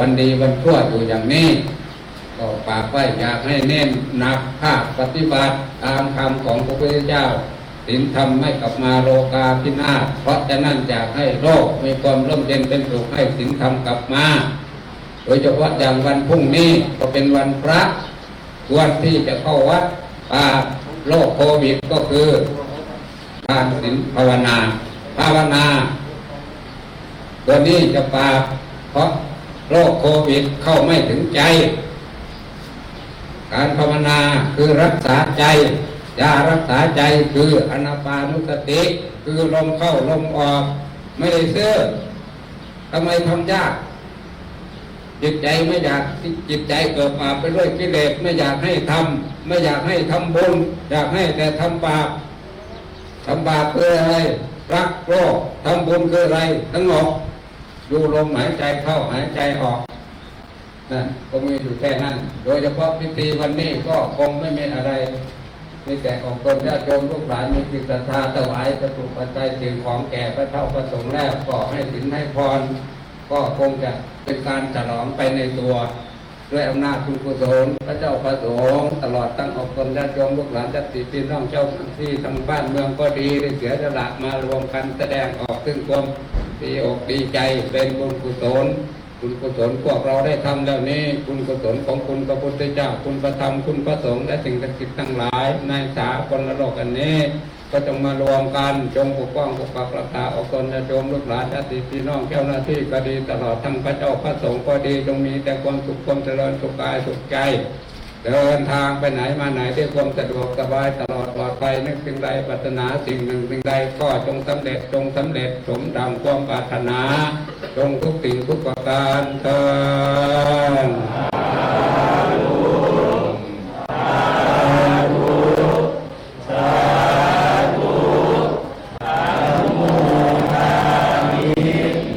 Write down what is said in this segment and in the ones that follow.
วันดีวันชั่วอยู่อย่างนี้ก็ฝากไว้อยากให้เน้นหนักภาคปฏิบัติตามคำของพระพุทธเจ้าสินธรรมไม่กลับมาโลกาพินาศเพราะฉะนั้นอยากให้โลกมีความร่มเย็นเป็นสุขให้สินธรรมกลับมา โดยเฉพาะอย่างวันพรุ่งนี้ก็เป็นวันพระควรที่จะเข้าวัดปาโรคโควิดก็คือการศีลภาวนา ภาวนา ตัวนี้จะปราบเพราะ โรคโควิดเข้าไม่ถึงใจ การภาวนาคือรักษาใจยารักษาใจคืออนาปานุสติ คือลมเข้าลมออก ไม่ได้ซื้อทำไมทำยาก จิตใจไม่อยากจิตใจเกิดมาไปด้วยกิเลสไม่อยากให้ทำไม่อยากให้ทำบุญอยากให้แต่ทำบาปทำบาปคืออะไรรักโลกทำบุญคืออะไรสงบดู ลมหายใจเข้าหายใจออกนั่นก็มีอยู่แค่นั้น โดยเฉพาะพิธีวันนี้ก็คงไม่มีอะไรมีแต่ของตนญาติโยมลูกหลานมีจิตศรัทธาถวายประจุปัจจัยสิ่งของแก่พระเท่าพระสงฆ์แล้วก็ให้สินให้พร ก็คงจะเป็นการฉลองไปในตัว ด้วยอำนาจคุณกุศลพระเจ้าประสงค์ตลอดตั้งอกตนญาติโยมลูกหลานญาติพี่น้องเจ้าที่ทางบ้านเมืองก็ดีได้เสียสละมารวมกันแสดงออกซึ่งความ ดีอกดีใจเป็นบุญกุศลคุณกุศลพวกเราได้ทำแล้วนี้คุณกุศลของคุณพระพุทธเจ้าคุณพระธรรมคุณพระสงฆ์และสิ่งศักดิ์สิทธิ์ทั้งหลายในสากลโลกอันนี้ ก็จงมารวมกันจงปกป้องปกปักรักษาอกตนและโยมลูกหลานญาติพี่น้องเจ้าหน้าที่ก็ดีตลอดทั้งพระเจ้าพระสงฆ์ก็ดีจงมีแต่ความสุขความเจริญสุขกายสุขใจ เดินทางไปไหนมาไหนด้วยความสะดวกสบายตลอดปลอดภัยนึกสิ่งใดปรารถนาสิ่งหนึ่งสิ่งใดก็จงสำเร็จจงสำเร็จสมดังความปรารถนา จงทุกสิ่งทุกประการเถิด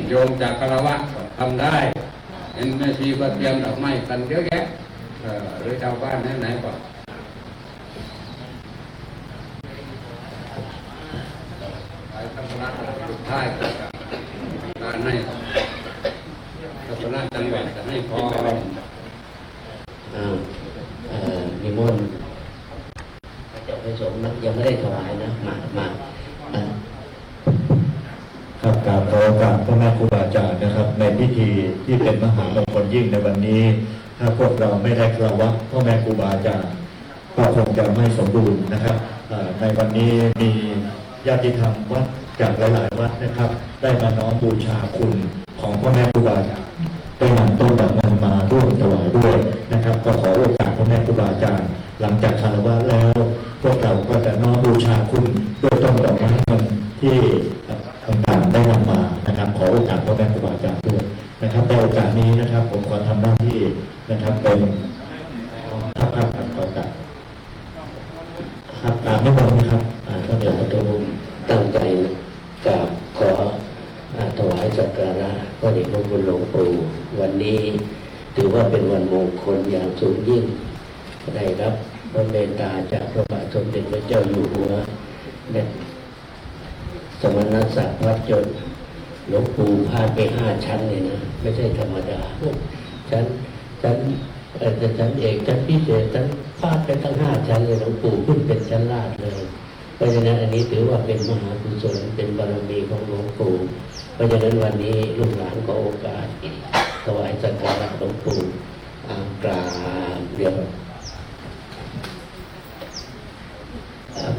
โยมจากคารวะทำได้ เห็นแม่ชีก็เตรียมดอกไม้กันเยอะแยะ อหรือชาวบ้านไหนๆก็ไปทำรัฐสุดท้ายก็จะการให้ทำรัฐจังหวัดจะให้พรอ่าเอ่อนิมนต์พระเจ้าพระสงฆ์นะยังไม่ได้ถวายนะ มามาอ่าครับกราบขอโอกราบพ่อแม่ครูบาอาจารย์นะครับ ในพิธีที่เป็นมหามงคลยิ่งในวันนี้ ถ้าพวกเราไม่ได้กราบวะพ่อแม่ครูบาอาจารย์ก็คงจะไม่สมบูรณ์นะครับในวันนี้มีญาติธรรมวัดจากหลาย ๆ วัดนะครับ ได้มาน้อมบูชาคุณของพ่อแม่ครูบาอาจารย์ได้นำต้นดอกไม้มาร่วมถวายด้วยนะครับ ก็ขอโอกาสพ่อแม่ครูบาอาจารย์หลังจากคารวะแล้ว ครับกราบนิมนต์นะครับอ่าต้องเดี๋ยวสาธุตั้งใจกราบขอถวายสักการะพระเดชพระคุณหลวงปู่วันนี้ถือว่าเป็นวันมงคลอย่างสูงยิ่งได้รับพระเมตตาจากพระบาทสมเด็จพระเจ้าอยู่หัวและสมณศักดิ์วัดจนหลวงปู่พาไปห้าชั้นเลยนะ ไม่ใช่ธรรมดาชั้นชั้น เอ่อชั้นเอกชั้นพิเศษชั้นพาดไปทั้งห้าชั้นเลยหลวงปู่ขึ้นเป็นชั้นลาดเลย เพราะฉะนั้นอันนี้ถือว่าเป็นมหากุศลเป็นบารมีของหลวงปู่เพราะฉะนั้นวันนี้ลูกหลานก็โอกาสถวายสักการะหลวงปู่อากราบเดี๋ยวครับ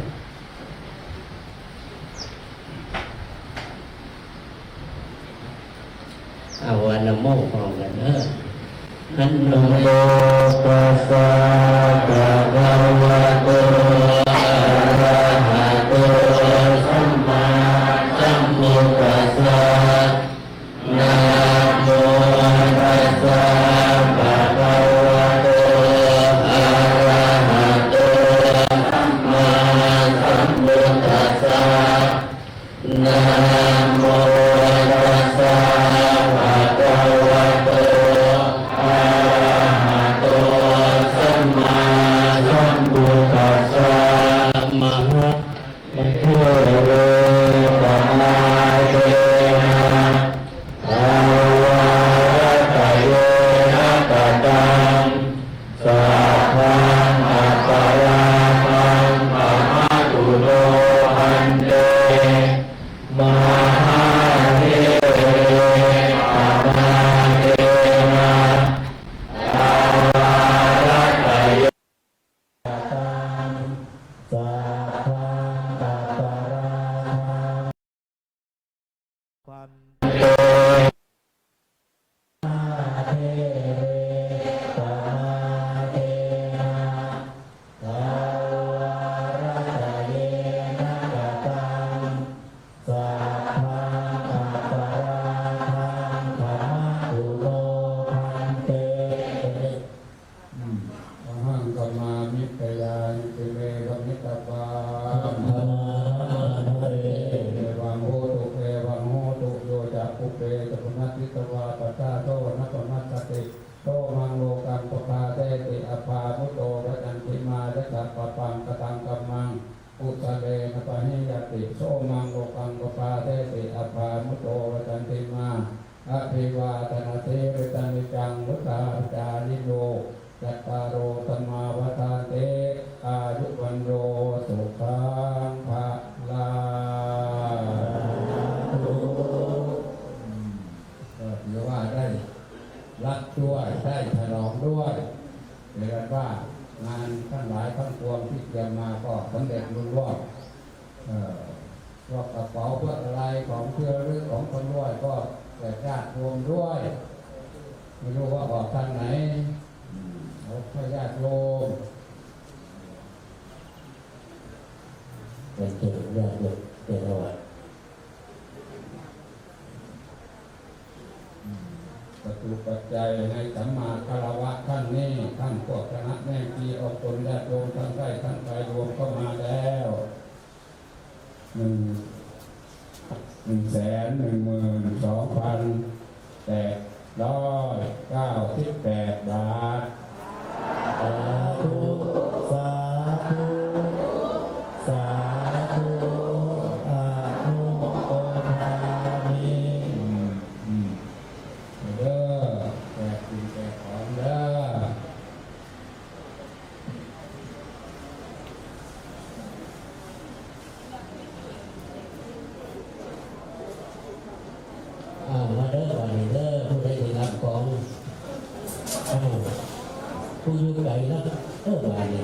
อาวันโมพร้อ นโนโมตัสสะภะคะวะโตอะระหะโตสัมมาสัมพุทธัสสะนะโมตัสสะภะคะวะโตอะระหะโตสัมมาสัมพุทธัสสะนะ 아멘. สัพพปังกตังกัมมังอุตตะเลนะปะหิยติโสมังโลกังกปาเทติอภามุตโตวจันติมาอภิวาทนาเทวตันิจังวุฒาจานิโยจัตตารโอธรรมาวทานเตอายุวันโยสุขังภะลาก็ถือว่าได้รักด้วยได้ฉลองด้วยเรียกว่า งหลายทั้งปวงที่เตรียมมาก็สำเร็จรุ่งรอดเอ่อพวกกระเป๋าเพื่ออะไรของเพื่อหรือของคนรวยก็แต่ญาติรวมด้วย ไม่รู้ว่าออกทางไหนเอาญาติโยมเป็นเกิดญาติโยมเป็นระหว่าง ประ ตุปัจจัยในสัมมาคารวะท่านนี้ท่านพวกคณะแม่ทีออกตนและรวมทั้งใกล้ทั้งไกลรวมเข้ามาแล้วหนึ่งหนึ่งแสนหนึ่งหมื่นสองพันแปดร้อยเก้าสิบแปดบาท အဲ့ဒါကိုယ်ရကြိုင်လားတော့ပါလေ